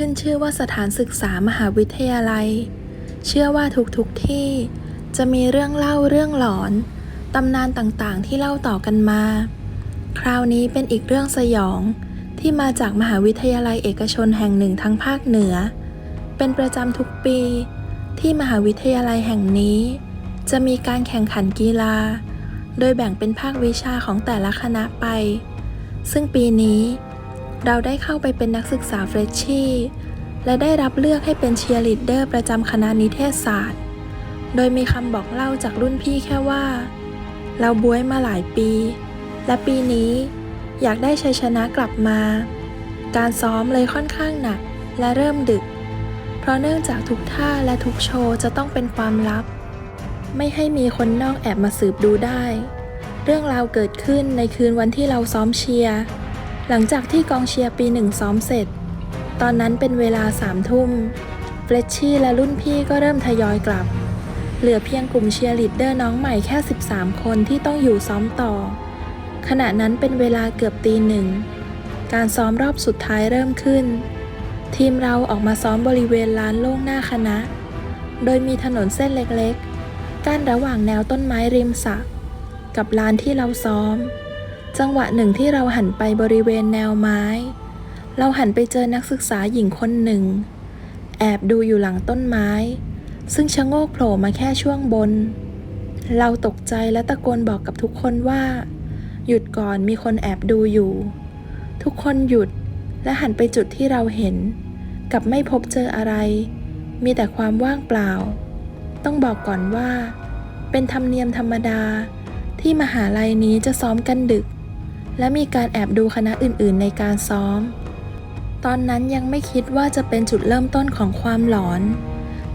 ขึ้นชื่อว่าสถานศึกษามหาวิทยาลัย เชื่อว่าทุกๆทที่จะมีเรื่องเล่าเรื่องหลอน ตำนานต่างๆ ที่เล่าต่อกันมา คราวนี้เป็นอีกเรื่องสยองที่มาจากมหาวิทยาลัยเอกชนแห่งหนึ่งทางภาคเหนือ เป็นประจำทุกปี ที่มหาวิทยาลัยแห่งนี้ จะมีการแข่งขันกีฬา โดยแบ่งเป็นภาควิชาของแต่ละคณะไป ซึ่งปีนี้ เราได้เข้าไปเป็นนักศึกษาเฟรชชี่และได้รับเลือกให้เป็นเชียร์ลีดเดอร์ประจำคณะนิเทศศาสตร์ โดยมีคำบอกเล่าจากรุ่นพี่แค่ว่า เราบวยมาหลายปี และปีนี้อยากได้ชัยชนะกลับมา การซ้อมเลยค่อนข้างหนักและเริ่มดึก เพราะเนื่องจากทุกท่าและทุกโชว์จะต้องเป็นความลับ ไม่ให้มีคนนอกแอบมาสืบดูได้ เรื่องราวเกิดขึ้นในคืนวันที่เราซ้อมเชียร์ หลังจากที่กองเชียร์ปีหนึ่งซ้อมเสร็จ ตอนนั้นเป็นเวลาสามทุ่ม เฟรชชี่และรุ่นพี่ก็เริ่มทยอยกลับ เหลือเพียงกลุ่มเชียร์ลีดเดอร์น้องใหม่แค่ 13 คนที่ต้องอยู่ซ้อมต่อ ขณะนั้นเป็นเวลาเกือบตีหนึ่ง การซ้อมรอบสุดท้ายเริ่มขึ้น ทีมเราออกมาซ้อมบริเวณลานโล่งหน้าคณะ โดยมีถนนเส้นเล็กๆ กั้นระหว่างแนวต้นไม้ริมสระกับลานที่เราซ้อม จังหวะหนึ่งที่เราหันไปบริเวณแนวไม้ เราหันไปเจอนักศึกษาหญิงคนหนึ่ง แอบดูอยู่หลังต้นไม้ ซึ่งชะโงกโผล่มาแค่ช่วงบน เราตกใจและตะโกนบอกกับทุกคนว่า หยุดก่อนมีคนแอบดูอยู่ ทุกคนหยุดและหันไปจุดที่เราเห็น กับไม่พบเจออะไร มีแต่ความว่างเปล่า ต้องบอกก่อนว่า เป็นธรรมเนียมธรรมดาที่มหาลัยนี้จะซ้อมกันดึก และมีการแอบดูคณะอื่นๆ ในการซ้อม ตอนนั้นยังไม่คิดว่าจะเป็นจุดเริ่มต้นของความหลอน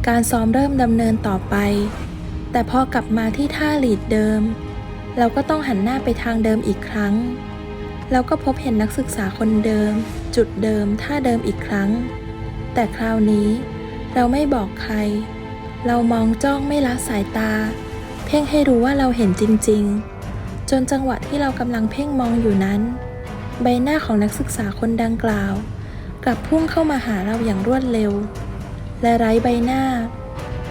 การซ้อมเริ่มดำเนินต่อไป แต่พอกลับมาที่ท่าหลีดเดิม เราก็ต้องหันหน้าไปทางเดิมอีกครั้ง เราก็พบเห็นนักศึกษาคนเดิม จุดเดิมท่าเดิมอีกครั้ง แต่คราวนี้ เราไม่บอกใคร เรามองจ้องไม่ละสายตา เพ่งให้รู้ว่าเราเห็นจริง ๆ จนจังหวะที่เรากำลังเพ่งมองอยู่นั้น ใบหน้าของนักศึกษาคนดังกล่าว กลับพุ่งเข้ามาหาเราอย่างรวดเร็ว และไร้ใบหน้า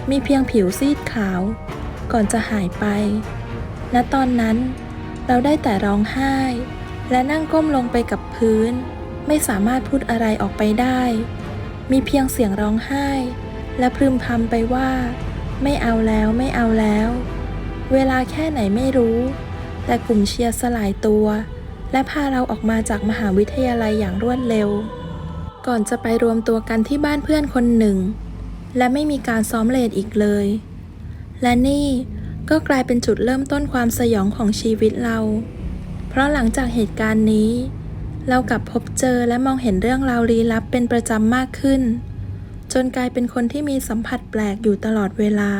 มีเพียงผิวซีดขาว ก่อนจะหายไป ณตอนนั้น เราได้แต่ร้องไห้ และนั่งก้มลงไปกับพื้น ไม่สามารถพูดอะไรออกไปได้ มีเพียงเสียงร้องไห้ และพรึมพำไปว่า ไม่เอาแล้วไม่เอาแล้ว เวลาแค่ไหนไม่รู้ แต่กลุ่มเชียร์สลายตัว และพาเราออกมาจากมหาวิทยาลัยอย่างรวดเร็ว ก่อนจะไปรวมตัวกันที่บ้านเพื่อนคนหนึ่ง และไม่มีการซ้อมเลดอีกเลย และนี่ก็กลายเป็นจุดเริ่มต้นความสยองของชีวิตเรา เพราะหลังจากเหตุการณ์นี้ เรากลับพบเจอและมองเห็นเรื่องราวลี้ลับเป็นประจำมากขึ้น จนกลายเป็นคนที่มีสัมผัสแปลกอยู่ตลอดเวลา